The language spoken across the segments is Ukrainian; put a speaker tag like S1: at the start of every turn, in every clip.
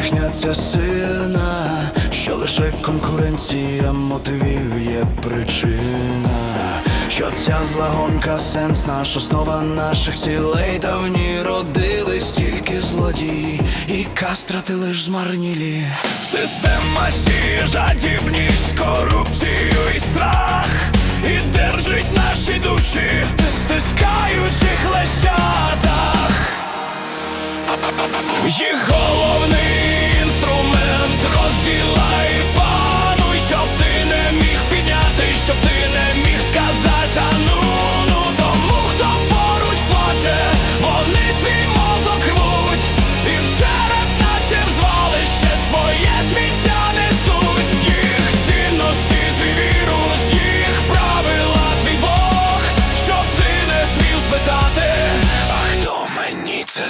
S1: брехня сильна, що лише конкуренція мотивів є причина, що ця злагонка сенс наш, основа наших цілей давні родились тільки злодії, і кастрати лиш змарнілі. Система сіє жадібність, корупцію і страх, і держить наші душі, стискаючих лещатах. Їх головний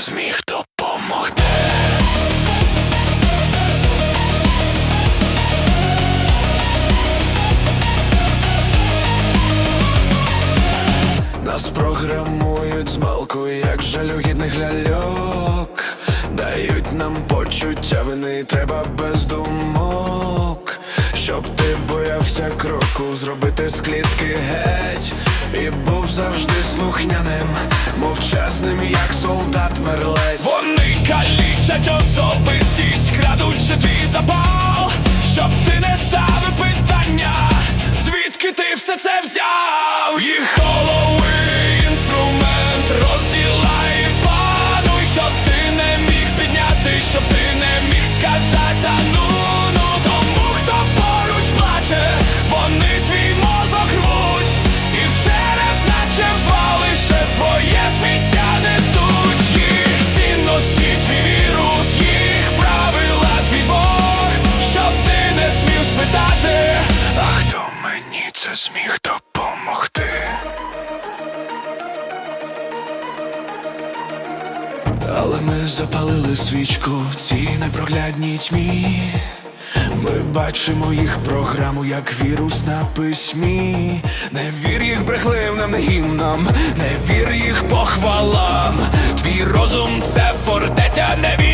S1: зміг допомогти? Нас програмують з малку, як жалюгідних ляльок. Дають нам почуття вини, треба без думок. Щоб ти боявся кроку, зробити з клітки геть І був завжди слухняним, мовчасним, як солдат мерлець Вони калічать особистість, крадучи твій запал Щоб ти не ставив питання, звідки ти все це взяв? Їх голови це допомогти? Але ми запалили свічку в цій непроглядній тьмі. Ми бачимо їх програму як вірус на письмі. Не вір їх брехливим гімнам, не вір їх похвалам. Твій розум це фортеця, не віддавай